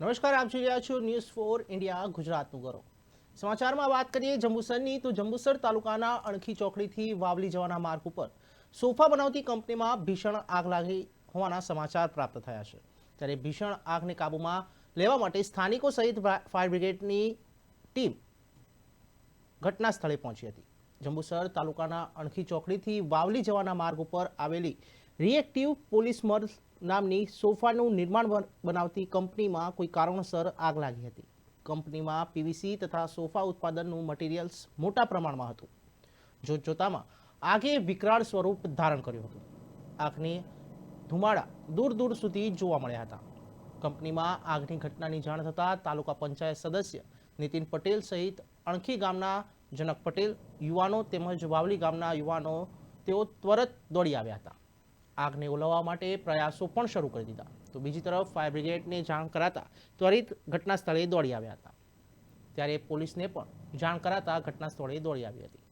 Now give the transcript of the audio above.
નમસ્કાર, આપ જોઈ રહ્યા છો ન્યૂઝ ફોર ઇન્ડિયા ગુજરાતનું ગૌરવ. સમાચારમાં વાત કરીએ જંબુસરની, તો જંબુસર તાલુકાના અણખી ચોકડીથી વાવલી જવાના માર્ગ ઉપર સોફા બનાવતી કંપનીમાં ભીષણ આગ લાગી હોવાના સમાચાર પ્રાપ્ત થયા છે. ત્યારે ભીષણ આગને કાબૂમાં લેવા માટે સ્થાનિકો સહિત ફાયર બ્રિગેડની ટીમ ઘટના સ્થળે પહોંચી હતી. જંબુસર તાલુકાના અણખી ચોકડીથી વાવલી જવાના માર્ગ ઉપર આવેલી રિએક્ટિવ પોલીસ મર્સ નામની સોફાનું નિર્માણ બનાવતી કંપનીમાં કોઈ કારણોસર આગ લાગી હતી. કંપનીમાં પીવીસી તથા સોફા ઉત્પાદનનું મટીરિયલ્સ મોટા પ્રમાણમાં હતું. જોત જોતામાં આગે વિકરાળ સ્વરૂપ ધારણ કર્યું હતું. આગની ધુમાડા દૂર દૂર સુધી જોવા મળ્યા હતા. કંપનીમાં આગની ઘટનાની જાણ થતાં તાલુકા પંચાયત સદસ્ય નીતિન પટેલ સહિત અણખી ગામના જનક પટેલ યુવાનો તેમજ વાવલી ગામના યુવાનો તેઓ ત્વરત દોડી આવ્યા હતા. આગને ઓલવવા માટે પ્રયાસો પણ શરૂ કરી દીધા. તો બીજી તરફ ફાયર બ્રિગેડને જાણ કરાતા ત્વરિત ઘટના સ્થળે દોડી આવ્યા હતા. ત્યારે પોલીસને પણ જાણ કરાતા ઘટના સ્થળે દોડી આવી હતી.